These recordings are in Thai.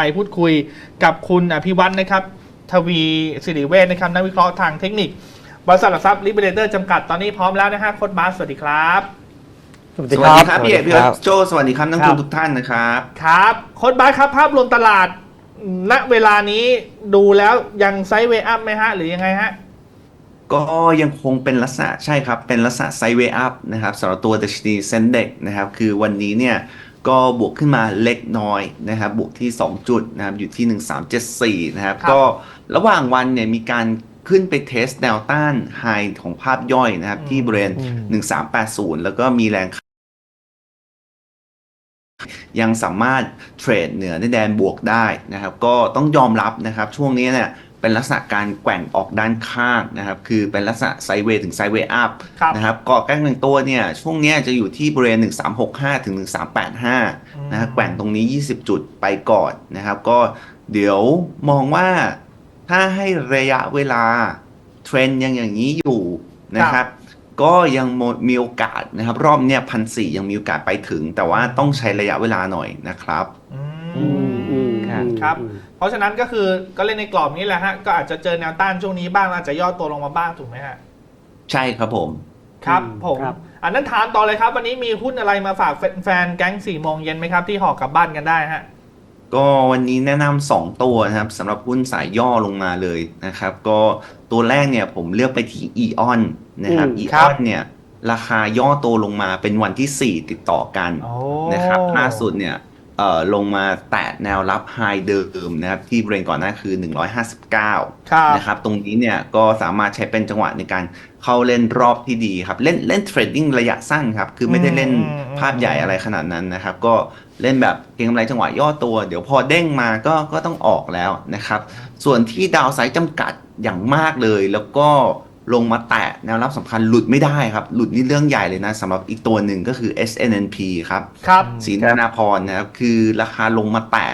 ไปพูดคุยกับคุณอภิวัฒน์นะครับ ทวีสิริเวชนะครับนักวิเคราะห์ทางเทคนิค บริษัทหลักทรัพย์ลิเบเรเตอร์จำกัดตอนนี้พร้อมแล้วนะฮะโค้ดบาสสวัสดีครับ สวัสสดีวัสดีครับพี่เอกพี่คเอิรัร์ธโจสวัสดีครับนักลงครัทุนบทุกท่านนะครับ ครับโค้ดบาสครับภาพรวมตลาด ณเวลานี้ดูแล้วยังไซด์เวย์อัพไหมฮะ หรือยังไงฮะ ก็ยังคงเป็นลักษณะใช่ครับ เป็นลักษณะไซด์เวย์อัพนะครับสำหรับตัวดัชนีเซ็นเด็กนะครับ คือวันนี้เนี่ย ก็บวกขึ้นมาเล็กน้อยนะครับ บวกที่ 2 จุดนะครับอยู่ที่ 1374 นะครับครับ ก็ระหว่างวันเนี่ยมีการขึ้นไปเทสแนวต้านไฮของภาพย่อยนะครับ ที่บริเวณอืม1380 แล้วก็มีแรงยังสามารถเทรดเหนือในแดนบวกได้นะครับ ก็ต้องยอมรับนะครับ ช่วงนี้เนี่ย เป็นลักษณะการแกว่งออกด้านข้างนะครับ คือเป็นลักษณะไซด์เวย์ถึงไซด์เวย์อัพครับนะครับเกาะแก้งหนึ่งตัวเนี่ย ช่วงเนี้ยจะอยู่ที่บริเวณ 1365 ถึง 1385 นะครับแกว่งตรงนี้ 20 จุดไปก่อนนะครับ ก็เดี๋ยวมองว่าถ้าให้ระยะเวลาเทรนด์ยังอย่างนี้อยู่นะครับก็ยังมีโอกาสนะครับ รอบเนี้ยพันสี่ยังมีโอกาสไปถึง แต่ว่าต้องใช้ระยะเวลาหน่อยนะครับ อือืมอืมม ครับเพราะฉะนั้นก็คือก็เล่นในกรอบนี้แหละฮะก็อาจจะเจอแนวต้านช่วงนี้บ้างแล้วอาจจะย่อตัวลงมาบ้างถูกไหมฮะใช่ครับผมครับอืมผมครับอันนั้นถามต่อเลยครับ วันนี้มีหุ้นอะไรมาฝากแฟนๆแก๊งสี่โมงเย็นไหมครับ ที่ห่อกลับบ้านกันได้ฮะก็วันนี้แนะนำสองตัวนะครับสำหรับหุ้นสายย่อลงมาเลยนะครับ ก็ตัวแรกเนี่ยผมเลือกไปที่อีออนนะครับอืมอีครัอบอนเนี่ยราคาย่อตัวลงมาเป็นวันที่ 4 ติดต่อกันโอ้นะครับล่าสุดเนี่ยเอ่อ ลงมาแตะแนวรับไฮเดิมนะครับที่บริเวณก่อนหน้าคือ 159ครับนะครับตรงนี้เนี่ยก็สามารถใช้เป็นจังหวะในการเข้าเล่นรอบที่ดีครับ เล่นเล่นเทรดดิ้งระยะสั้นครับ คือไม่ได้เล่นอืมภาพใหญ่อะไรขนาดนั้นนะครับ ก็เล่นแบบเก็งกำไรจังหวะย่อตัว เดี๋ยวพอเด้งมาก็ก็ต้องออกแล้วนะครับ ส่วนที่ดาวไซด์จำกัดอย่างมากเลยแล้วก็ ลงมาแตะแนวรับสำคัญหลุดไม่ได้ครับ หลุดนี่เรื่องใหญ่เลยนะสำหรับอีกตัวหนึ่งก็คือ SNNP ครับครับศรีนานาพรนะครับ คือราคาลงมาแตะ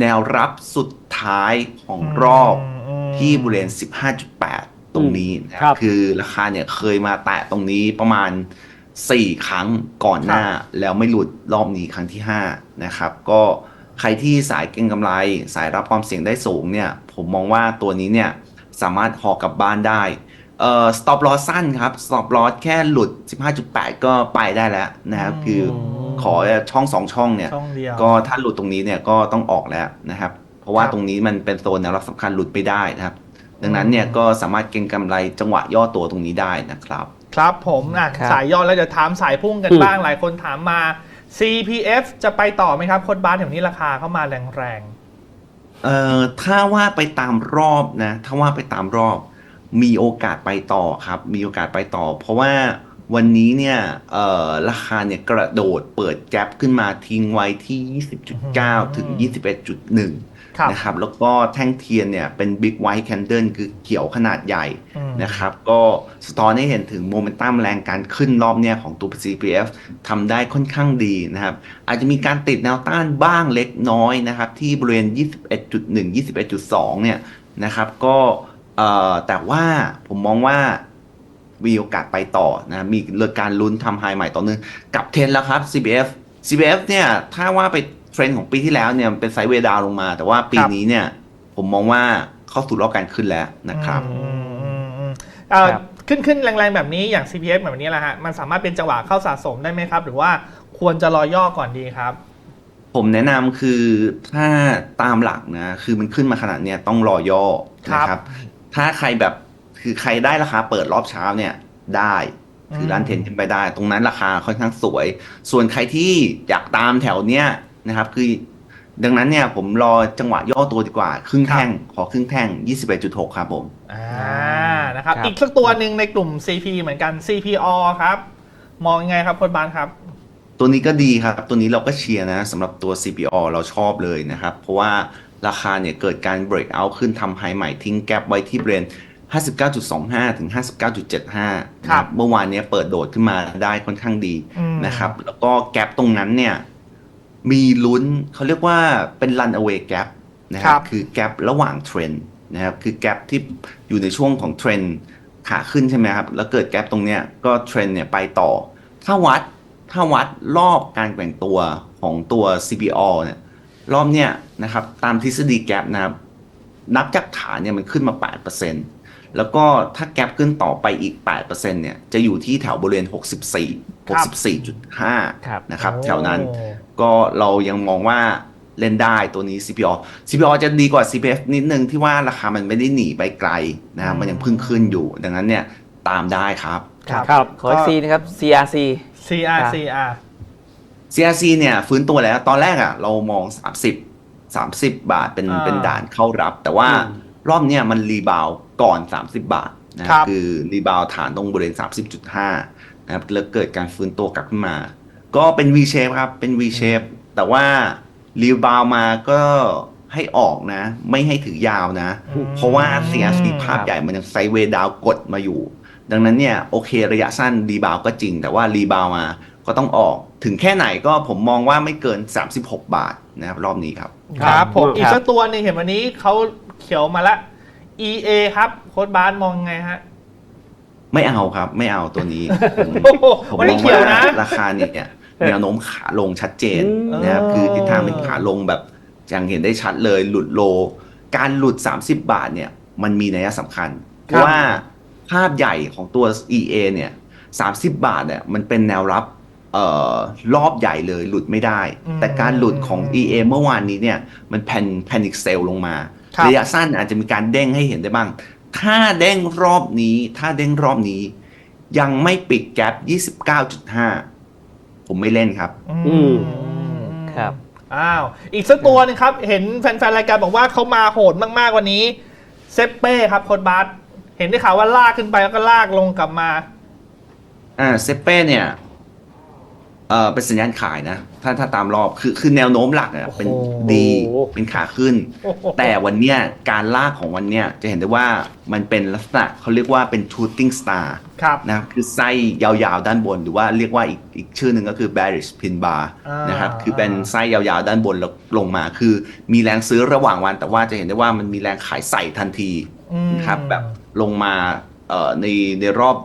แนวรับสุดท้ายของรอบมที่บริเวณ 15.8 ตรงนี้นะคครัรับบคือราคาเนี่ยเคยมาแตะตรงนี้ประมาณ 4 ครั้งก่อนหน้า แล้วไม่หลุดรอบนี้ครั้งที่ 5 นะครับ ก็ใครที่สายเก็งกำไร สายรับความเสี่ยงได้สูงเนี่ย ผมมองว่าตัวนี้เนี่ยสามารถหอกลับบ้านได้ เอ่อ stop loss สั้นครับ stop loss แค่หลุด 15.8 ก็ไปได้แล้วนะครับ คือขอช่องสองช่องเนี่ย ช่องเดียว ก็ถ้าหลุดตรงนี้เนี่ยก็ต้องออกแล้วนะครับ เพราะว่าครับ ตรงนี้มันเป็นโซนแนวรับสำคัญหลุดไม่ได้นะครับ ดังนั้นเนี่ยก็สามารถเก็งกำไรจังหวะย่อตัวตรงนี้ได้นะครับ ครับผมอะครับ สายย่อแล้วเดี๋ยวถามสายพุ่งกันอืมบ้างหลายคนถามมา CPF จะไปต่อไหมครับโคนบาสแถวนี้ราคาเข้ามาแรง เอ่อถ้าว่าไปตามรอบนะ ถ้าว่าไปตามรอบ มีโอกาสไปต่อครับ มีโอกาสไปต่อ เพราะว่าวันนี้เนี่ยเอ่อราคาเนี่ยกระโดดเปิดแกลบขึ้นมาทิ้งไว้ที่ 20.9 ถึง 21.1ๆครับนะครับ แล้วก็แท่งเทียนเนี่ยเป็น Big White Candle คือเขียวขนาดใหญ่อืมนะครับ ก็สะท้อนให้เห็นถึงโมเมนตัมแรงการขึ้นรอบเนี่ยของตัว CPF ทำได้ค่อนข้างดีนะครับ อาจจะมีการติดแนวต้านบ้างเล็กน้อยนะครับ ที่บริเวณ 21.1 21.2 เนี่ยนะครับ ก็ เอ่อแต่ว่าผมมองว่ามีโอกาสไปต่อนะมีเรื่องการลุ้นทำไฮใหม่ต่อเนื่องกลับเทรนด์แล้วครับ CPF CPF เนี่ยถ้าว่าไปเทรนด์ของปีที่แล้วเนี่ยมันเป็นไซด์เวย์ดาวน์ลงมา แต่ว่าปีครับนี้เนี่ยผมมองว่าเข้าสู่รอบการขึ้นแล้วนะครับอืมอืมอืมเอ่อครับขึ้นขึ้นแรงๆแบบนี้อย่าง CPF แบบนี้แหละฮะมันสามารถเป็นจังหวะเข้าสะสมได้ไหมครับ หรือว่าควรจะรอย่อก่อนดีครับ ผมแนะนำคือถ้าตามหลักนะคือมันขึ้นมาขนาดเนี้ยต้องรอย่อครับนะครับ ถ้าใครแบบคือใครได้ราคาเปิดรอบเช้าเนี่ยได้คือร้านเทนขึ้นไปได้ ตรงนั้นราคาค่อนข้างสวย ส่วนใครที่อยากตามแถวเนี้ยนะครับ คือ ดังนั้นเนี่ยผมรอจังหวะย่อตัวดีกว่า ครึ่งแท่ง ขอครึ่งแท่ง 21.6 ครับผมอ่านะครับครับอีกสักตัวหนึ่งในกลุ่ม CP เหมือนกัน CPO ครับ มองยังไงครับโคนบาสครับ ตัวนี้ก็ดีครับ ตัวนี้เราก็เชียร์นะสำหรับตัว CPO เราชอบเลยนะครับ เพราะว่า ราคาเนี่ยเกิดการ break out ขึ้นทำไฮใหม่ทิ้งแกลบไว้ที่บริเวณ59.25 ถึง 59.75ครับเมื่อวานเนี้ยเปิดโดดขึ้นมาได้ค่อนข้างดีอืมนะครับ แล้วก็แกลบตรงนั้นเนี่ย มีลุ้นเขาเรียกว่าเป็น run away gap นะคครัรับบคือแกลบระหว่างเทรนด์นะครับ คือแกลบที่อยู่ในช่วงของเทรนด์ขาขึ้นใช่ไหมครับ แล้วเกิดแกลบตรงเนี้ยก็เทรนด์เนี่ยไปต่อ ถ้าวัดถ้าวัดรอบการแกว่งตัวของตัว CPO เนี่ย รอบเนี้ยนะครับตามทฤษฎีแกลบนะครับนับจากฐานเนี่ยมันขึ้นมา 8%แล้วก็ถ้าแกลบขึ้นต่อไปอีก 8%เนี่ยจะอยู่ที่แถวบริเวณ 64ครับ64.5ครับนะครับโอ้แถวนั้นก็เรายังมองว่าเล่นได้ตัวนี้ CPO CPO จะดีกว่า CPF นิดนึงที่ว่าราคามันไม่ได้หนีไปไกลนะครับมันยังเพึ่งขึ้นอยู่ ดังนั้นเนี่ยตามได้ครับ ครับครับขออีกซีนะครับ CRC CRCR CRC เนี่ยฟื้นตัวแล้ว ตอนแรกอะเรามอง 30 30 บาทเป็นอ่าเป็นด่านเข้ารับ แต่ว่าอืมรอบเนี้ยมันรีบาวด์ก่อน 30 บาทนะคครัรับบคือรีบาวด์ฐานตรงบริเวณ 30.5 นะครับแล้วเกิดการฟื้นตัวกลับขึ้นมา ก็เป็น V shape ครับ เป็น V shape แต่ว่ารีบาวด์มาก็ให้ออกนะ ไม่ให้ถือยาวนะ อืม เพราะว่า CRC ภาพใหญ่มันยังไซด์เวย์ดาวกดมาอยู่ ดังนั้นเนี่ยโอเคระยะสั้นรีบาวก็จริง แต่ว่ารีบาวมา ก็ต้องออกถึงแค่ไหนก็ผมมองว่าไม่เกิน 36 บาทนะครับรอบนี้ครับ ครับผมครับอีกสักตัวหนึงเห็นวันนี้เขาเขียวมาละ EA ครับโค้ดบาสมองไงฮะ ไม่เอาครับ ไม่เอาตัวนี้ผมโอ้โหผมวันมนี้องเขียวว่านะ ราคาเนี่ยแนวโน้มขาลงชัดเจนอืมนะครับเออคือทิศทางเป็นขาลงแบบอย่างเห็นได้ชัดเลยหลุดโล การหลุด 30 บาทเนี่ย มันมีนัยสำคัญ เพราะว่าภาพใหญ่ของตัว EA เนี่ย 30 บาทเนี่ยมันเป็นแนวรับเอ่อรอบใหญ่เลยหลุดไม่ได้อืมแต่การหลุดของ EA เมื่อวานนี้เนี่ยมันแพนแพนิคเซลลงมาครับระยะสั้นอาจจะมีการเด้งให้เห็นได้บ้าง ถ้าเด้งรอบนี้ ถ้าเด้งรอบนี้ ยังไม่ปิดแกลบ29.5 ผมไม่เล่นครับ อืมครับ อ้าว อีกสักตัวหนึงครับ เห็นแฟนๆ รายการบอกว่าเขามาโหดมากๆวันนี้ เซปเป้ครับโค้ดบาสเห็นได้ข่าวว่าลากขึ้นไปแล้วก็ลากลงกลับมา อ่าเซเป้เนี่ยเอ่อเป็นสัญญาณขายนะ ถ้าถ้าตามรอบคือคือแนวโน้มหลักเนี่ยเป็นโอ้โหดีเป็นขาขึ้นโอ้โหแต่วันเนี้ยการลากของวันเนี้ยจะเห็นได้ว่ามันเป็นลักษณะเขาเรียกว่าเป็น shooting star ครับนะครับคือไส้ยาวๆด้านบน หรือว่าเรียกว่าอีกอีกชื่อหนึ่งก็คือ bearish pin bar อ่านนะครับคือเป็นไส้ยาวๆด้านบนแล้วลงมา คือมีแรงซื้อระหว่างวัน แต่ว่าจะเห็นได้ว่ามันมีแรงขายใส่ทันทีอืมนะครับแบบลงมาเอ่อในในรอบ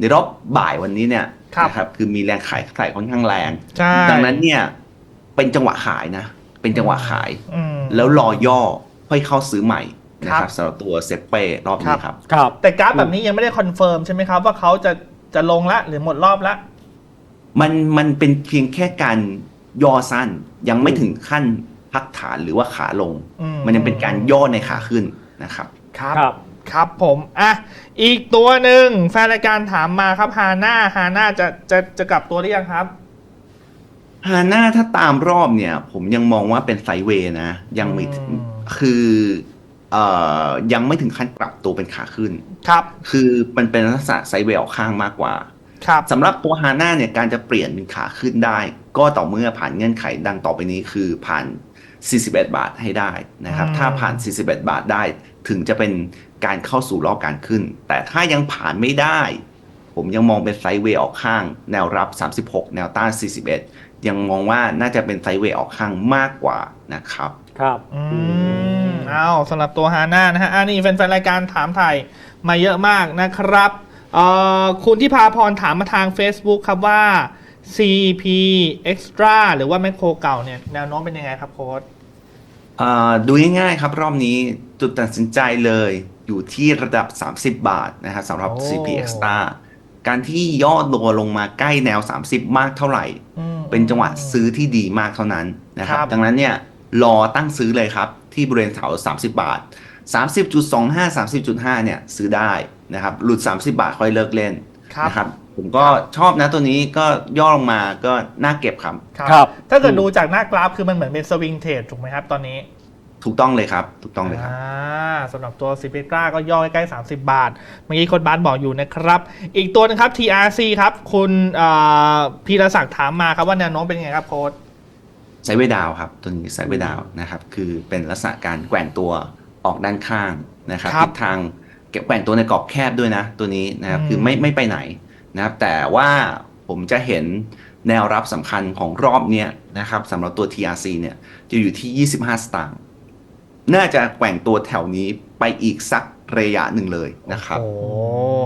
ในรอบบ่ายวันนี้เนี่ยครับ นะครับคือมีแรงขายขายค่อนข้างแรงใช่ดังนั้นเนี่ย เป็นจังหวะขายนะ เป็นจังหวะขายอืมแล้วรอย่อค่อยเข้าซื้อใหม่นะคครัรับบสำหรับตัวเซเป้รอบนี้ครับครับ แต่กราฟแบบนี้ยังไม่ได้คอนเฟิร์มใช่ไหมครับ ว่าเขาจะจะลงละหรือหมดรอบละมันมันเป็นเพียงแค่การย่อสั้นยังไม่ถึงขั้นพักฐานหรือว่าขาลงอืมันยังเป็นการย่อในขาขึ้นนะครับ ครับ ครับครับผมอะอีกตัวหนึ่งแฟนรายการถามมาครับฮาน่าฮาน่าจะจะจะกลับตัวหรือยังครับฮาน่าถ้าตามรอบเนี่ย ผมยังมองว่าเป็นไซด์เวย์นะ ยังไม่ถึงอืมคือเอ่อยังไม่ถึงขั้นปรับตัวเป็นขาขึ้นครับ คือมันเป็นลักษณะไซด์เวย์ออกข้างมากกว่าครับสำหรับตัวฮาน่าเนี่ยการจะเปลี่ยนเป็นขาขึ้นได้ ก็ต่อเมื่อผ่านเงื่อนไขดังต่อไปนี้คือผ่าน 41 บาทให้ได้นะครับอืมถ้าผ่าน 41 บาทได้ ถึงจะเป็นการเข้าสู่รอบการขึ้น แต่ถ้ายังผ่านไม่ได้ ผมยังมองเป็นไซด์เวย์ออกข้าง แนวรับ 36 แนวต้าน 41 ยังมองว่าน่าจะเป็นไซด์เวย์ออกข้างมากกว่านะครับ ครับอืมเอาสำหรับตัวฮาน่านะฮะอันนี้แฟนๆรายการถามไทยมาเยอะมากนะครับเอ่อคุณที่พาพรถามมาทาง Facebook ครับว่า CP Extra หรือว่าแมคโครเก่าเนี่ยแนวโน้มเป็นยังไงครับโค้ดเอ่อดูง่ายๆครับรอบนี้จุดตัดสินใจเลยอยู่ที่ระดับ 30 บาทนะครับสำหรับโอ้ CP Extra การที่ย่อตัวลงมาใกล้แนว 30 มากเท่าไหร่อืมเป็นจังหวะซื้อที่ดีมากเท่านั้นนะครับครับ ดังนั้นเนี่ยรอตั้งซื้อเลยครับ ที่บริเวณแถว 30 บาท 30.25 30.5 เนี่ยซื้อได้นะครับ หลุด 30 บาทค่อยเลิกเล่น ครับนะครับ ผมก็ชอบนะตัวนี้ก็ย่อลงมาก็น่าเก็บครับ ครับ ถ้าเกิดดูจากหน้ากราฟคือมันเหมือนเป็นสวิงเทรดถูกไหมครับตอนนี้ถูกต้องเลยครับ ถูกต้องเลยครับอ่าสำหรับตัวซีเปกราก็ย่อใกล้ๆ30 บาท เมื่อกี้คนบ้านบอกอยู่นะครับ อีกตัวหนึงครับ TRC ครับ คุณเอ่อพีรศักดิ์ถามมาครับว่าแนวโน้มเป็นยังไงครับโค้ดไซด์เวย์ดาวครับ ตัวนี้ไซด์เวย์ดาวนะครับ คือเป็นลักษณะการแกว่งตัวออกด้านข้างนะครับครับทิศทาง แกว่งตัวในกรอบแคบด้วยนะ ตัวนี้นะครับอืมคือไม่ไม่ไปไหนนะครับ แต่ว่าผมจะเห็นแนวรับสำคัญของรอบเนี้ยนะครับสำหรับตัว TRC เนี่ยจะอยู่ที่ 25 สตางค์น่าจะแกว่งตัวแถวนี้ไปอีกสักระยะหนึ่งเลยนะครับ โอ้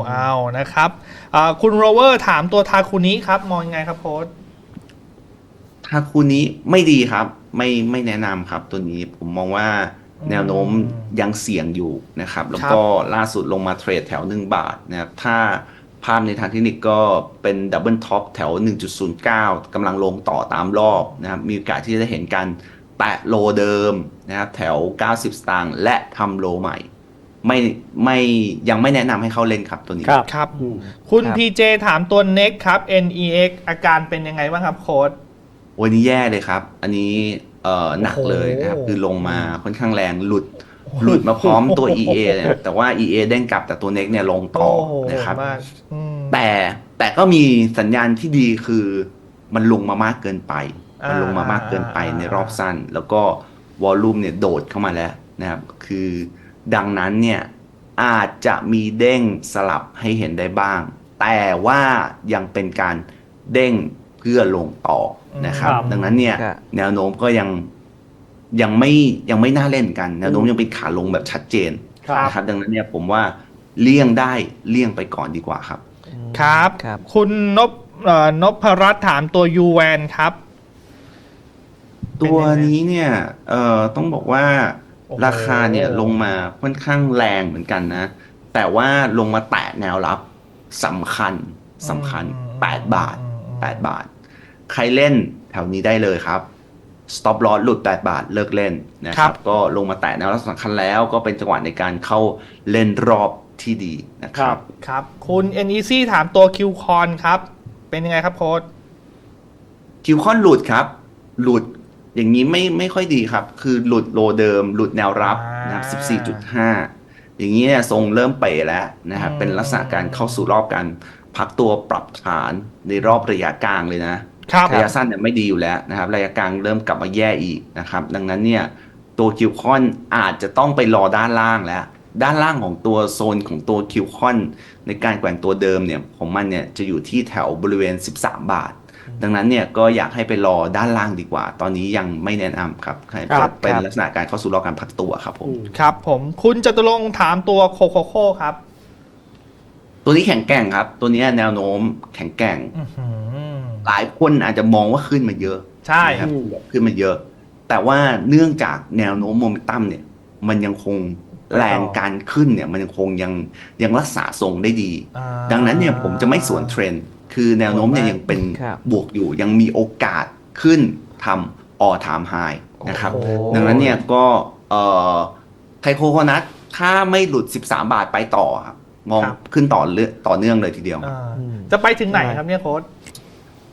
เอานะครับอ่าคุณโรเวอร์ถามตัวทาคุนิครับ มองยังไงครับโค้ดถ้าคู่นี้ไม่ดีครับ ไม่ไม่แนะนำครับตัวนี้ผมมองว่า แนวโน้มยังเสี่ยงอยู่นะครับ แล้วก็ล่าสุดลงมาเทรดแถว 1 บาทนะครับถ้าภาพในทางเทคนิคก็เป็นดับเบิลท็อปแถว 1.09กำลังลงต่อตามรอบนะครับมีโอกาสที่จะเห็นการแตะโลเดิมนะครับแถว 90 สตางค์และทำโลใหม่ ไม่ไม่ยังไม่แนะนำให้เข้าเล่นครับตัวนี้ครับครับอืมคุณครับ PJ ถามตัว NEX ครับ NEX อาการเป็นยังไงบ้างครับโค้ดวันนี้แย่เลยครับ อันนี้ เอ่อหนักเลยนะครับโอ้โหคือลงมาค่อนข้างแรงหลุดหลุดมาพร้อมตัว EA เนี่ยแต่ว่า EA เด้งกลับแต่ตัว NEX เนี่ยลงต่อโอ้โหนะครับมากอืมแต่แต่ก็มีสัญญาณที่ดีคือมันลงมามากเกินไป มันลงมามากเกินไปอ่าในรอบสั้น แล้วก็วอลลุ่มเนี่ยโดดเข้ามาแล้วนะครับ คือดังนั้นเนี่ยอาจจะมีเด้งสลับให้เห็นได้บ้าง แต่ว่ายังเป็นการเด้ง เพื่อลงต่อนะครับ ครับ ดังนั้นเนี่ย ครับ แนวโน้มก็ยังยังไม่ยังไม่น่าเล่นกัน แนวโน้มยังเป็นขาลงแบบชัดเจนครับ นะครับ ดังนั้นเนี่ยผมว่าเลี่ยงได้เลี่ยงไปก่อนดีกว่าครับ ครับ ครับ คุณนพเอ่อนพรัตน์ถามตัว u ูแวนครับตัวนี้เนี่ยเอ่อต้องบอกว่าโอ้โห ราคาเนี่ยลงมาค่อนข้างแรงเหมือนกันนะ แต่ว่าลงมาแตะแนวรับสำคัญสำคัญ 8 บาท 8 บาท ใครเล่นแถวนี้ได้เลยครับ stop loss หลุด 8 บาทเลิกเล่นนะคครัรับบก็ลงมาแตะแนวรับสำคัญแล้วก็เป็นจังหวะในการเข้าเล่นรอบที่ดีนะครับครับ คุณ NEC ถามตัว Q c o n ครับ เป็นยังไงครับโค้ดคิวคอนหลุดครับ หลุดอย่างนี้ไม่ไม่ค่อยดีครับ คือหลุดโลเดิม หลุดแนวรับนะครับ14.5อย่างนี้เนี่ยทรงเริ่มเป๋แล้วนะครับอืมเป็นลักษณะการเข้าสู่รอบการ พักตัวปรับฐานในรอบระยะกลางเลยนะครับระยะสั้นเนี่ยไม่ดีอยู่แล้วนะครับ ระยะกลางเริ่มกลับมาแย่อีกนะครับ ดังนั้นเนี่ยตัวคิวคอนอาจจะต้องไปรอด้านล่างแล้ว ด้านล่างของตัวโซนของตัวคิวคอนในการแกว่งตัวเดิมเนี่ยของมันเนี่ยจะอยู่ที่แถวบริเวณ 13 บาท ดังนั้นเนี่ยก็อยากให้ไปรอด้านล่างดีกว่า ตอนนี้ยังไม่แนะนำครับให้ครับเป็นครับลักษณะการเข้าสู่รอบการพักตัวครับผมอืมครับผมคุณจตุรงค์ถามตัวโคโคโค่ครับ ตัวนี้แข็งแกร่งครับ ตัวนี้แนวโน้มแข็งแกร่งอื้อหือหลายคนอาจจะมองว่าขึ้นมาเยอะ ใช่นะครับขึ้นมาเยอะ แต่ว่าเนื่องจากแนวโน้มโมเมนตัมเนี่ย มันยังคงแรงการขึ้นเนี่ย มันยังคงยังยังรักษาทรงได้ดีอ่าดังนั้นเนี่ยผมจะไม่สวนเทรนด์คือแนวโน้มเนี่ยยังเป็นครับบวกอยู่ยังมีโอกาสขึ้นทำออทามไฮนะครับโอ้โหดังนั้นเนี่ยก็เอ่อไทโคโคนัทถ้าไม่หลุด 13 บาทไปต่อครับ มองขึ้นต่อเลือต่อเนื่องเลยทีเดียว อ่าอืมจะไปถึงไหนครับเนี่ยโค้ด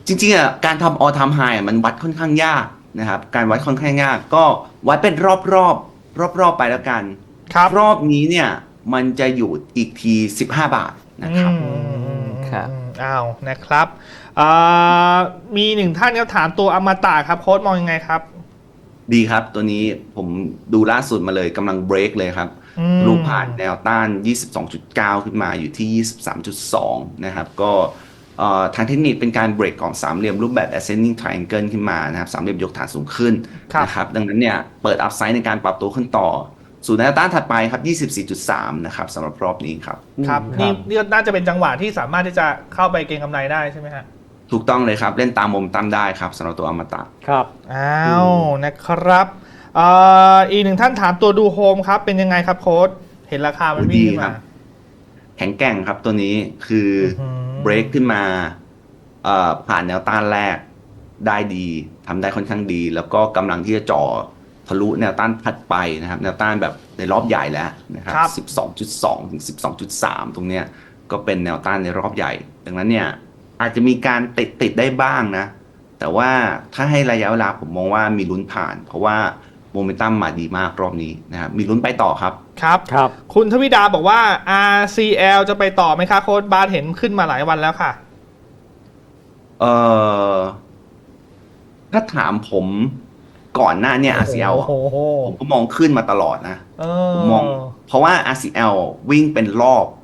จริงๆอะการทำออทามไฮมันวัดค่อนข้างยากนะครับการวัดค่อนข้างยาก ก็วัดเป็นรอบๆรอบๆไปแล้วกันครับ รอบนี้เนี่ยมันจะอยู่อีกที 15 บาทนะครับ อืมครับอืมอ้าวนะครับอ่ามีหนึ่งท่านครับถามตัวอมตะครับโค้ดมองยังไงครับ ดีครับ ตัวนี้ผมดูล่าสุดมาเลยกำลังเบรกเลยครับอืมรูปผ่านแนวต้าน 22.9 ขึ้นมาอยู่ที่ 23.2 นะครับ ก็เอ่อทางเทคนิคเป็นการเบรกของสามเหลี่ยมรูปแบบ ascending triangle ขึ้นมานะครับสามเหลี่ยมยกฐานสูงขึ้นครับนะครับ ดังนั้นเนี่ยเปิดอัพไซด์ในการปรับตัวขึ้นต่อ สู่แนวต้านถัดไปครับ 24.3 นะครับสำหรับรอบนี้ครับ ครับอืมนี่นี่น่าจะเป็นจังหวะที่สามารถที่จะเข้าไปเก็งกำไรได้ใช่ไหมฮะ ถูกต้องเลยครับ เล่นตามโมเมนตัมได้ครับสำหรับตัวอมตะ ครับ อ้าวนะครับเอ่ออีกหนึ่งท่านถามตัวดูโฮมครับ เป็นยังไงครับโค้ดเห็นราคามันวิ่งขึ้นดีครัมา บ แข็งแกร่งครับตัวนี้คือออหือ เบรกขึ้นมาเอ่อผ่านแนวต้านแรกได้ดีทำได้ค่อนข้างดี แล้วก็กำลังที่จะจ่อทะลุแนวต้านถัดไปนะครับ แนวต้านแบบในรอบใหญ่แล้วนะครับครับ 12.2 ถึง 12.3 ตรงเนี้ยก็เป็นแนวต้านในรอบใหญ่ ดังนั้นเนี่ย อาจจะมีการติดติดได้บ้างนะ แต่ว่าถ้าให้ระยะเวลาผมมองว่ามีลุ้นผ่าน เพราะว่าโมเมนตัมมาดีมากรอบนี้นะครับมีลุ้นไปต่อครับ ครับครับ คุณทวิดาบอกว่า RCL จะไปต่อไหมคะโค้ดบาร์เห็นขึ้นมาหลายวันแล้วค่ะ เอ่อ ถ้าถามผมก่อนหน้าเนี่ย RCL อะโอ้โหผมก็มองขึ้นมาตลอดนะเอผมมอง เพราะว่า RCL วิ่งเป็นรอบครับ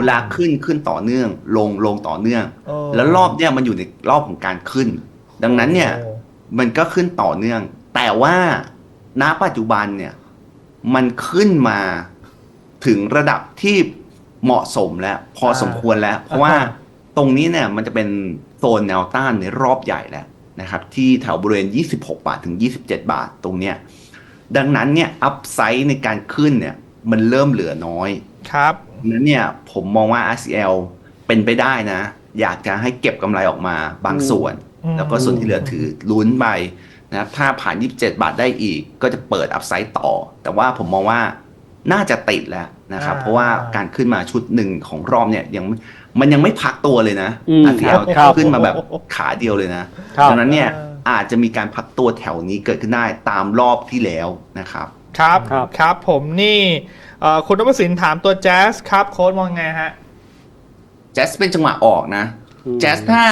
เวลาขึ้นขึ้นต่อเนื่อง ลงลงต่อเนื่องเออแล้วรอบเนี่ยมันอยู่ในรอบของการขึ้น ดังนั้นเนี่ยโอ้มันก็ขึ้นต่อเนื่อง แต่ว่าณปัจจุบันเนี่ยมันขึ้นมาถึงระดับที่เหมาะสมแล้ว พอสมควรแล้ว เพราะว่าตรงนี้เนี่ยมันจะเป็นโซนแนวต้านในรอบใหญ่แล้วนะครับ ที่แถวบริเวณ 26 บาทถึง 27 บาทตรงเนี้ยดังนั้นเนี่ยอัพไซด์ในการขึ้นเนี่ยมันเริ่มเหลือน้อยครับดัง นั้นเนี่ยผมมองว่า RCL เป็นไปได้นะ อยากจะให้เก็บกำไรออกมาบางส่วนอืมแล้วก็ส่วนที่เหลือถือลุ้นไปนะครับถ้าผ่าน 27 บาทได้อีก ก็จะเปิดอัพไซด์ต่อ แต่ว่าผมมองว่าน่าจะติดแล้วนะครับ เพราะว่าการขึ้นมาชุดหนึ่งของรอบเนี่ยยังมันยังไม่พักตัวเลยนะอืม RCL ครับขึ้นมาแบบขาเดียวเลยนะครับดังนั้นเนี่ยเอออาจจะมีการพักตัวแถวนี้เกิดขึ้นได้ตามรอบที่แล้วนะครับ ครับครับครับผมนี่เอ่อ คุณนพสินถามตัวแจ๊สครับโค้ดมองไงฮะแจ๊สเป็นจังหวะออกนะอืมแจ๊สถ้า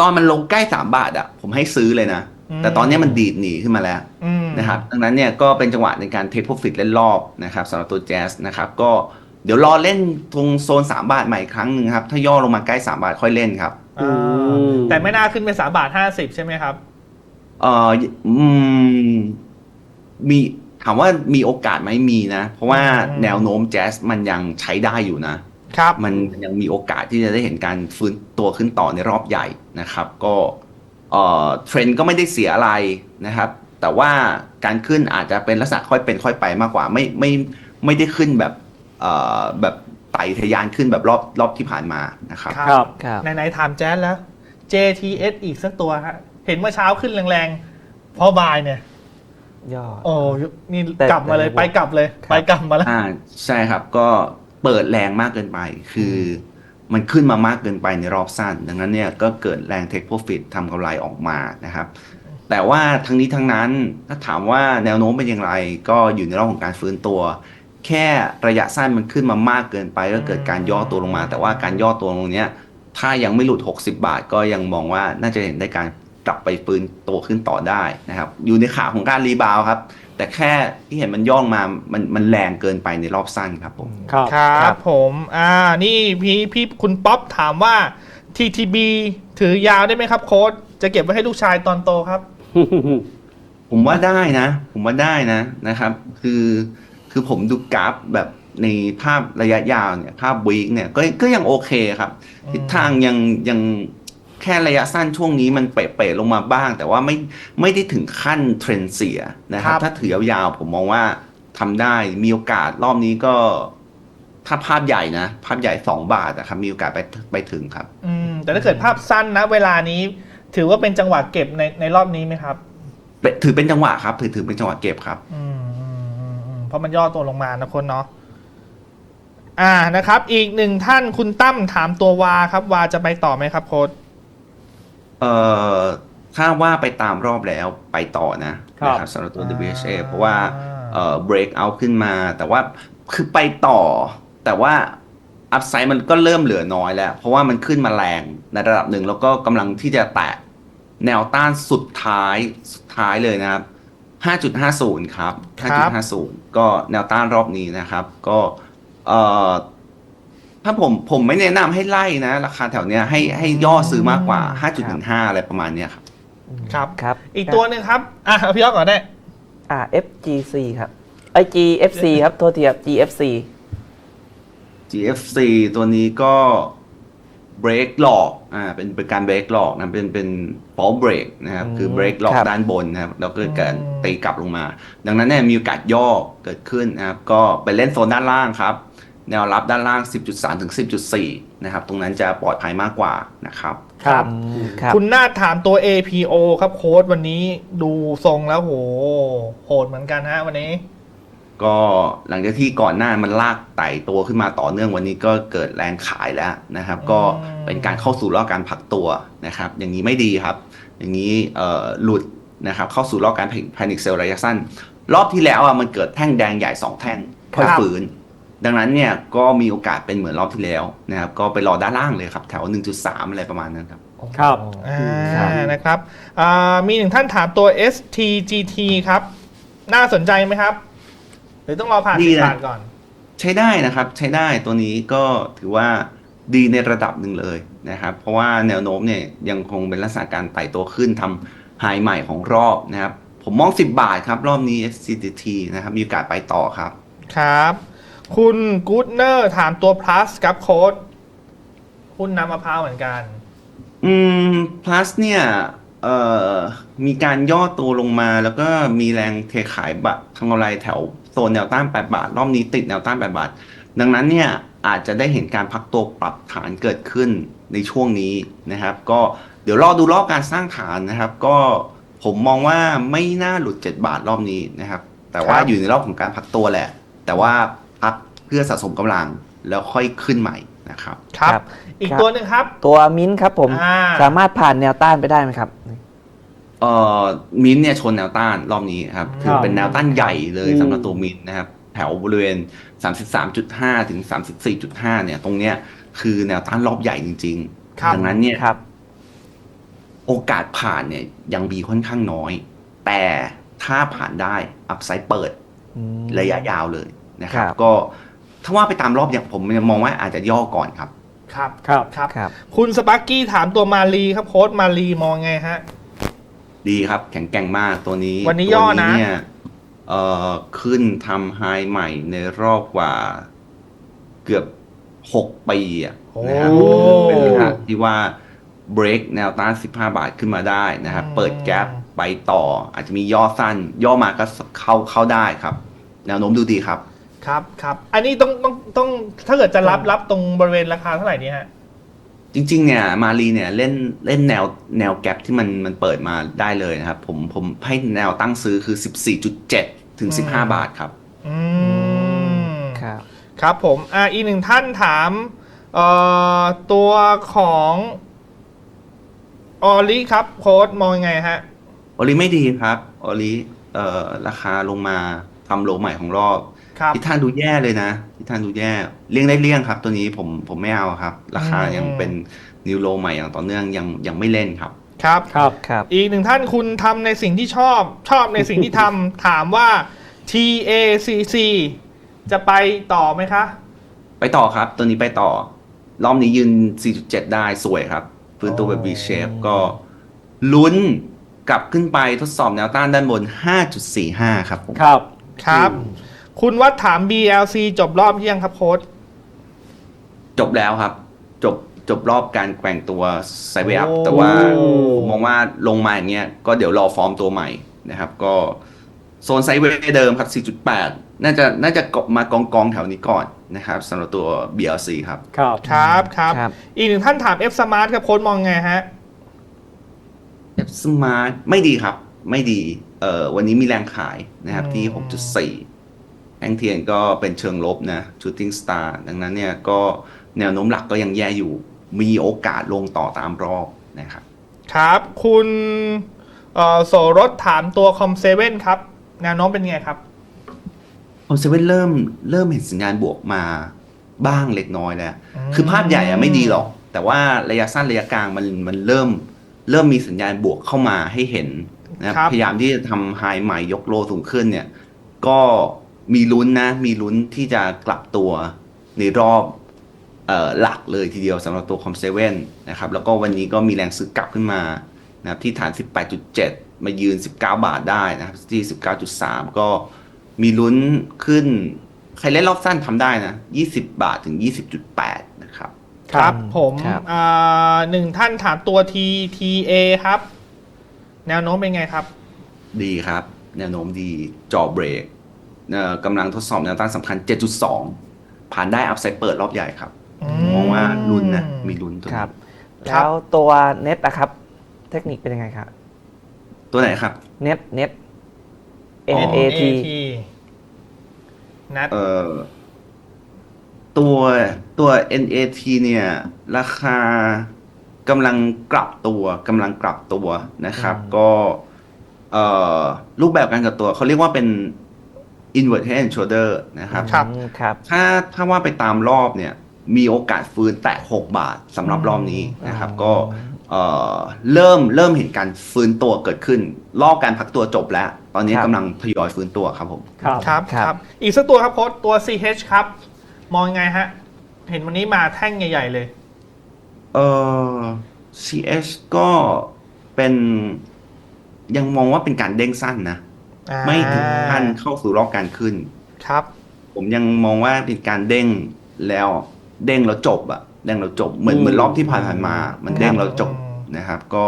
ตอนมันลงใกล้3บาทอะผมให้ซื้อเลยนะอืมแต่ตอนนี้มันดีดหนีขึ้นมาแล้วอืมนะครับดังนั้นเนี่ยก็เป็นจังหวะในการเทคโปรฟิตเล่นรอบนะครับสำหรับตัวแจ๊สนะครับ ก็เดี๋ยวรอเล่นตรงโซน 3 บาทใหม่อีกครั้งหนึ่งครับ ถ้าย่อลงมาใกล้ 3 บาทค่อยเล่นครับอ่าอืมแต่ไม่น่าขึ้นเป็นสามบาทห้าสิบใช่ไหมครับ เอ่ออืมมี ถามว่ามีโอกาสไหมมีนะ เพราะว่าอืมแนวโน้มแจ๊สมันยังใช้ได้อยู่นะครับมันยังมีโอกาสที่จะได้เห็นการฟื้นตัวขึ้นต่อในรอบใหญ่นะครับ ก็เอ่อเทรนด์ก็ไม่ได้เสียอะไรนะครับ แต่ว่าการขึ้นอาจจะเป็นลักษณะค่อยเป็นค่อยไปมากกว่าไม่ไม่ไม่ได้ขึ้นแบบเอ่อแบบไต่ทะยานขึ้นแบบรอบรอบที่ผ่านมานะครับครับครับไหนๆถามแจ๊สแล้ว JTS อีกสักตัวฮะเห็นเมื่อเช้าขึ้นแรงๆพอบายเนี่ย ยอด โอ้นี่แต่กลับมาเลยแต่ไปกลับเลย ครับ ไปกลับมาแล้ว อ่าใช่ครับก็เปิดแรงมากเกินไป คือมันขึ้นมามากเกินไปในรอบสั้น ดังนั้นเนี่ยก็เกิดแรงเทคโปรฟิตทำกำไรออกมานะครับ แต่ว่าทั้งนี้ทั้งนั้นถ้าถามว่าแนวโน้มเป็นอย่างไร ก็อยู่ในรอบของการฟื้นตัว แค่ระยะสั้นมันขึ้นมามากเกินไปก็เกิดการย่อตัวลงมา แต่ว่าการย่อตัวลงเนี้ยถ้ายังไม่หลุด 60 บาท ก็ยังมองว่าน่าจะเห็นได้การ กลับไปฟื้นตัวขึ้นต่อได้นะครับ อยู่ในขาของการรีบาวด์ครับ แต่แค่ที่เห็นมันย่องมามันมันแรงเกินไปในรอบสั้นครับผม ครับ ครัครับบผมอ่านี่พี่พี่คุณป๊อปถามว่า TTB ถือยาวได้ไหมครับโค้ดจะเก็บไว้ให้ลูกชายตอนโตครับ ผมว่าได้นะ ผมว่าได้นะนะครับ คือคือผมดูกราฟแบบในภาพระยะยาวเนี่ยภาพวีคเนี่ยก็ก็ยังโอเคครับอืมทิศทางยังยัง แค่ระยะสั้นช่วงนี้มันเป๋ๆลงมาบ้าง แต่ว่าไม่ไม่ได้ถึงขั้นเทรนด์เสียนะครับ ถ้าถือยาวๆผมมองว่าทำได้มีโอกาสรอบนี้ก็ถ้าภาพใหญ่นะ ภาพใหญ่ 2 บาทนะครับมีโอกาสไปไปถึงครับ อืมแต่ถ้าเกิดภาพสั้นนะ เวลานี้ ถือว่าเป็นจังหวะเก็บในในรอบนี้ไหมครับเป็นถือเป็นจังหวะครับ ถือถือเป็นจังหวะเก็บครับอืมอืมอืมอืมเพราะมันย่อตัวลงมานะคนเนาะอ่านะครับ อีกหนึ่งท่านคุณตั้มถามตัววาครับ วาจะไปต่อไหมครับโค้ด เอ่อถ้าว่าไปตามรอบแล้วไปต่อนะครับนะครับสำหรับตัว WHA เพราะว่าเอ่อ break out ขึ้นมา แต่ว่าคือไปต่อ แต่ว่า upside มันก็เริ่มเหลือน้อยแล้ว เพราะว่ามันขึ้นมาแรงในระดับหนึ่งแล้วก็กำลังที่จะแตะแนวต้านสุดท้ายสุดท้ายเลยนะครับ 5.50 ครับครับ5.50 ก็แนวต้านรอบนี้นะครับ ก็เอ่อ ถ้าผมผมไม่แนะนำให้ไล่นะ ราคาแถวเนี้ยให้ให้ย่อซื้อมากกว่า 5.15 อะไรประมาณเนี้ยครับ ครับ ครับอีกตัวหนึ่งครับ อะเอาพี่ยอดก่อนได้ อ่า FGC ครับไอ GFC ครับโทษทีครับ GFC GFC ตัวนี้ก็ break หลอกอ่าเป็นเป็นการ break หลอกนะเป็นเป็น fall break นะครับอืมคือ break หลอกครับ ด้านบนนะครับแล้วก็เกิดการอืมตีกลับลงมา ดังนั้นเนี่ยมีโอกาสย่อเกิดขึ้นนะครับ ก็ไปเล่นโซนด้านล่างครับ แนวรับด้านล่าง 10.3 ถึง 10.4 นะครับ ตรงนั้นจะปลอดภัยมากกว่านะครับ ครับอืมครับ คุณนาฏถามตัว APO ครับโค้ดวันนี้ดูทรงแล้วโห โหดเหมือนกันฮะวันนี้ ก็หลังจากที่ก่อนหน้ามันลากไต่ตัวขึ้นมาต่อเนื่องวันนี้ก็เกิดแรงขายแล้วนะครับอืมก็เป็นการเข้าสู่รอบการผลักตัวนะครับ อย่างนี้ไม่ดีครับ อย่างนี้เอ่อหลุดนะครับ เข้าสู่รอบการแพนิคเซลระยะสั้น รอบที่แล้วอะมันเกิดแท่งแดงใหญ่สองแท่งค่อยครับฝืน ดังนั้นเนี่ยก็มีโอกาสเป็นเหมือนรอบที่แล้วนะครับก็ไปรอด้านล่างเลยครับแถว 1.3 อะไรประมาณนั้นครับครับอ่ครับานะครับอ่ามีหนึ่งท่านถามตัว STGT ครับ น่าสนใจไหมครับ หรือต้องรอผ่านดีสิบนะบาทก่อน ใช้ได้นะครับใช้ได้ตัวนี้ก็ถือว่าดีในระดับหนึ่งเลยนะครับ เพราะว่าแนวโน้มเนี่ยยังคงเป็นลักษณะการไต่ตัวขึ้นทำไฮใหม่ของรอบนะครับ ผมมอง 10 บาทครับ รอบนี้ SCTT นะครับ มีโอกาสไปต่อครับ ครับ คุณกูดเนอร์ถามตัว plus ครับโค้ดหุ้นน้ำมะพร้าวเหมือนกัน อืม plus เนี่ยเอ่อมีการย่อตัวลงมาแล้วก็มีแรงเทขายบะทางกำไรแถวโซนแนวต้าน 8 บาท รอบนี้ติดแนวต้าน 8 บาท ดังนั้นเนี่ยอาจจะได้เห็นการพักตัวปรับฐานเกิดขึ้นในช่วงนี้นะครับ ก็เดี๋ยวรอดูรอบการสร้างฐานนะครับ ก็ผมมองว่าไม่น่าหลุด 7 บาทรอบนี้นะครับ แต่ว่าครับอยู่ในรอบของการพักตัวแหละ แต่ว่า พักเพื่อสะสมกำลังแล้วค่อยขึ้นใหม่นะครับ ครับ ครับ อีกครับตัวหนึ่งครับ ตัวมิ้นท์ครับผม อ่า สามารถผ่านแนวต้านไปได้ไหมครับ เอ่อมินท์เนี่ยชนแนวต้านรอบนี้ครับครับถือเป็นแนวต้านใหญ่เลยอืม สำหรับตัวมินท์นะครับ แถวบริเวณ 33.5 ถึง 34.5 เนี่ย ตรงเนี้ยคือแนวต้านรอบใหญ่จริงครับ ๆ ดังนั้นเนี่ย ครับ โอกาสผ่านเนี่ยยังมีค่อนข้างน้อย แต่ถ้าผ่านได้อัพไซด์เปิดอืมระยะยาวเลย นะครับ ครับ ก็ถ้าว่าไปตามรอบเนี่ยผมยังมองว่าอาจจะย่อก่อนครับ ครับครับครับ ครับ คุณสปักกี้ถามตัวมาลีครับโค้ดมาลีมองไงฮะ ดีครับแข็งแกร่งมากตัวนี้วันนี้ย่อนะ ตัวเนี่ยเอ่อขึ้นทำไฮใหม่ในรอบกว่า เกือบหกปีอะนะครับโอ้เป็นขนาดที่ว่า break แนวต้าน 15 บาทขึ้นมาได้นะครับ อืม เปิดแก p ไปต่อ อาจจะมีย่อสั้น ย่อมาก็เข้าเข้าได้ครับ แนวโน้มดูดีครับ ครับครับ อันนี้ต้องต้องต้องถ้าเกิดจะรับรับตรงบริเวณราคาเท่าไหร่นี่ฮะ จริง ๆ เนี่ยมารีเนี่ยเล่นเล่นแนวแนวแกปที่มันมันเปิดมาได้เลยนะครับ ผมผมให้แนวตั้งซื้อคือ 14.7 ถึงอืม15 บาทครับ อืมครับ ครับผมอ่าอีกหนึ่งท่านถามเอ่อตัวของออลิครับ โค้ดมองยังไงฮะโอลิไม่ดีครับโอลิเอ่อราคาลงมาทำโลใหม่ของรอบ ครับ ทิศทางดูแย่เลยนะทิศทางดูแย่เลี่ยงได้เลี่ยงครับ ตัวนี้ผมผมไม่เอาครับ ราคาอืมยังเป็นนิวโลใหม่อย่างต่อเนื่องยังยังไม่เล่นครับ ครับ ครับครับ อีกหนึ่งท่านคุณทำในสิ่งที่ชอบ ชอบในสิ่งที่ทำ ถามว่า TACC จะไปต่อไหมคะ ไปต่อครับ ตัวนี้ไปต่อ รอบนี้ยืน 4.7 ได้สวยครับฟื้นตัวแบบ V shape ก็ลุ้นกลับขึ้นไปทดสอบแนวต้านด้านบน 5.45 ครับผมครับ ครับ คุณวัดถาม BLC จบรอบยังครับโค้ดจบแล้วครับ จบจบรอบการแกว่งตัวไซเวอัพโอ้แต่ว่าผมมองว่าลงมาอย่างเงี้ยก็เดี๋ยวรอฟอร์มตัวใหม่นะครับ ก็โซนไซเวย์เดิมครับ 4.8 น่าจะน่าจะเกาะมากองกองๆแถวนี้ก่อนนะครับสำหรับตัว BLC ครับครับ ครับครับครับ อีกหนึ่งท่านถาม F Smart ครับโค้ดมองไงฮะ F Smart ไม่ดีครับ ไม่ดีเอ่อวันนี้มีแรงขายนะครับที่อืม6.4 แองเทียนก็เป็นเชิงลบนะ Shooting Star ดังนั้นเนี่ยก็แนวโน้มหลักก็ยังแย่อยู่มีโอกาสลงต่อตามรอบนะครับ ครับคุณเอ่อโสรถถามตัวคอมเซเว่นครับ แนวโน้มเป็นไงครับผมเซเว่นเริ่มเริ่มเห็นสัญญาณบวกมาบ้างเล็กน้อยแล้วอืมคือภาพใหญ่อะไม่ดีหรอก แต่ว่าระยะสั้นระยะกลางมันมันเริ่มเริ่มมีสัญญาณบวกเข้ามาให้เห็นนะครับครับพยายามที่จะทำไฮใหม่ยกโลสูงขึ้นเนี่ย ก็ มีลุ้นนะ มีลุ้นที่จะกลับตัวในรอบเอ่อหลักเลยทีเดียวสำหรับตัวคอมเซเว่นนะครับแล้วก็วันนี้ก็มีแรงซื้อกลับขึ้นมานะครับที่ฐาน 18.7 มายืน 19 บาทได้นะครับที่ 19.3 ก็มีลุ้นขึ้น ใครเล่นรอบสั้นทำได้นะ 20 บาทถึง 20.8 นะครับ ครับผมครับอ่าหนึ่งท่านถามตัว TTA ครับ แนวโน้มเป็นไงครับ ดีครับ แนวโน้มดีจอเบรกเอ่อ กำลังทดสอบแนวต้านสำคัญ 7.2 ผ่านได้อัพไซด์เปิดรอบใหญ่ครับอืมองว่าลุ้นนะมีลุ้นตัวครับนี้ครับ แล้วตัวเน็ตนะครับ เทคนิคเป็นยังไงครับ ตัวไหนครับเน็ตเน็ตอ๋อ N A T นัดเอ่อตัวตัว NAT เนี่ย ราคากำลังกลับตัวกำลังกลับตัวนะครับอืมก็เอ่อรูปแบบการกลับตัวเขาเรียกว่าเป็น invert head and shoulder นะครับครับอืมครับ ถ้าถ้าว่าไปตามรอบเนี่ยมีโอกาสฟื้นแตะ 6 บาทสำหรับรอบนี้นะครับอืมก็เอ่อเริ่มเริ่มเห็นการฟื้นตัวเกิดขึ้น รอบการพักตัวจบแล้ว ตอนนี้กำลังทยอยฟื้นตัวครับผมครับครับครับครับอีกสักตัวครับโค้ดตัว CH ครับ มองยังไงฮะ เห็นวันนี้มาแท่งใหญ่ ๆ เลยเอ่อ CS ก็เป็นยังมองว่าเป็นการเด้งสั้นนะอ่า ไม่ถึงขั้นเข้าสู่รอบการขึ้น ครับ ผมยังมองว่าเป็นการเด้งแล้ว เด้งแล้วจบอะเด้งแล้วจบเหมือนอืมเหมือนรอบที่ผ่านๆมา มันเด้งแล้วจบอืมนะครับ ก็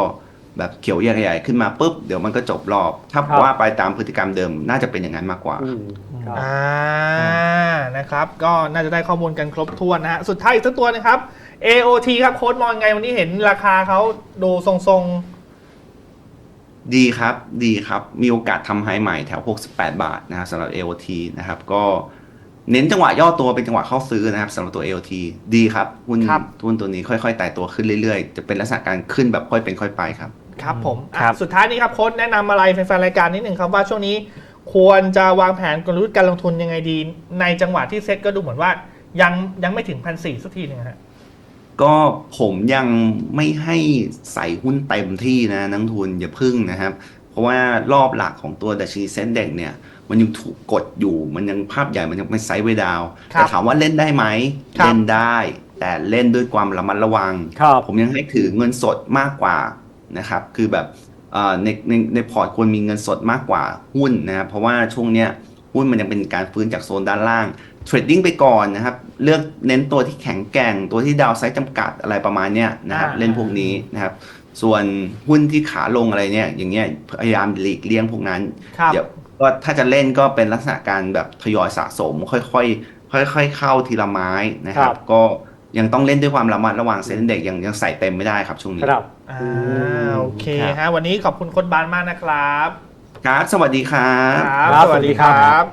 แบบเขียวใหญ่ๆขึ้นมาปุ๊บเดี๋ยวมันก็จบรอบ ถ้าครับว่าไปตามพฤติกรรมเดิมน่าจะเป็นอย่างนั้นมากกว่าอืมครับอ่านะครับ ก็น่าจะได้ข้อมูลกันครบถ้วนนะฮะสุดท้ายอีกสักตัวนะครับ AOT ครับโค้ดมองไงวันนี้เห็นราคาเขาดูทรง ดีครับดีครับมีโอกาสทำไฮใหม่แถว 68 บาทนะครับสำหรับ AOT นะครับ ก็เน้นจังหวะย่อตัวเป็นจังหวะเข้าซื้อนะครับสำหรับตัว AOT ดีครับหุ้นหุ้นตัวนี้ค่อยๆไต่ตัวขึ้นเรื่อยๆ จะเป็นลักษณะการขึ้นแบบค่อยเป็นค่อยไปครับๆครับผมอะครับ สุดท้ายนี้ครับโค้ดแนะนำอะไรแฟนๆรายการนิดหนึ่งครับว่าช่วงนี้ควรจะวางแผนกลยุทธ์การลงทุนยังไงดี ในจังหวะที่เซ็ตก็ดูเหมือนว่ายังยังไม่ถึงพันสี่สักทีหนึงฮะ ก็ผมยังไม่ให้ใส่หุ้นเต็มที่นะนักทุนอย่าพึ่งนะครับ เพราะว่ารอบหลักของตัวดัชนีเซ็นเด็กเนี่ย มันยังถูกกดอยู่มันยังภาพใหญ่มันยังเป็นไซด์เวย์ดาวน์ครับแต่ถามว่าเล่นได้ไหมครับเล่นได้ แต่เล่นด้วยความระมัดระวังครับผมยังให้ถือเงินสดมากกว่านะครับคือแบบเอ่อในในในพอร์ตควรมีเงินสดมากกว่าหุ้นนะครับเพราะว่าช่วงเนี้ยหุ้นมันยังเป็นการฟื้นจากโซนด้านล่าง เทรดดิ้งไปก่อนนะครับ เลือกเน้นตัวที่แข็งแกร่ง ตัวที่ดาวไซด์จำกัดอะไรประมาณเนี้ยนะครับอ่าเล่นพวกนี้นะครับ ส่วนหุ้นที่ขาลงอะไรเนี่ย อย่างเงี้ยพยายามหลีกเลี่ยงพวกนั้นครับเดี๋ยวก็ถ้าจะเล่นก็เป็นลักษณะการแบบทยอยสะสม ค่อยๆค่อย ๆ เข้าทีละไม้นะครัครับบก็ยังต้องเล่นด้วยความระมัดระวังเซ็นเด็กยังยังใส่เต็มไม่ได้ครับช่วงนี้ครับอ่าอืมโอเคครับฮะวันนี้ขอบคุณโค้ดบานมากนะครับ ครับ สวัสดีครับครับครับสวัสดีสวัสดีคครัรับบ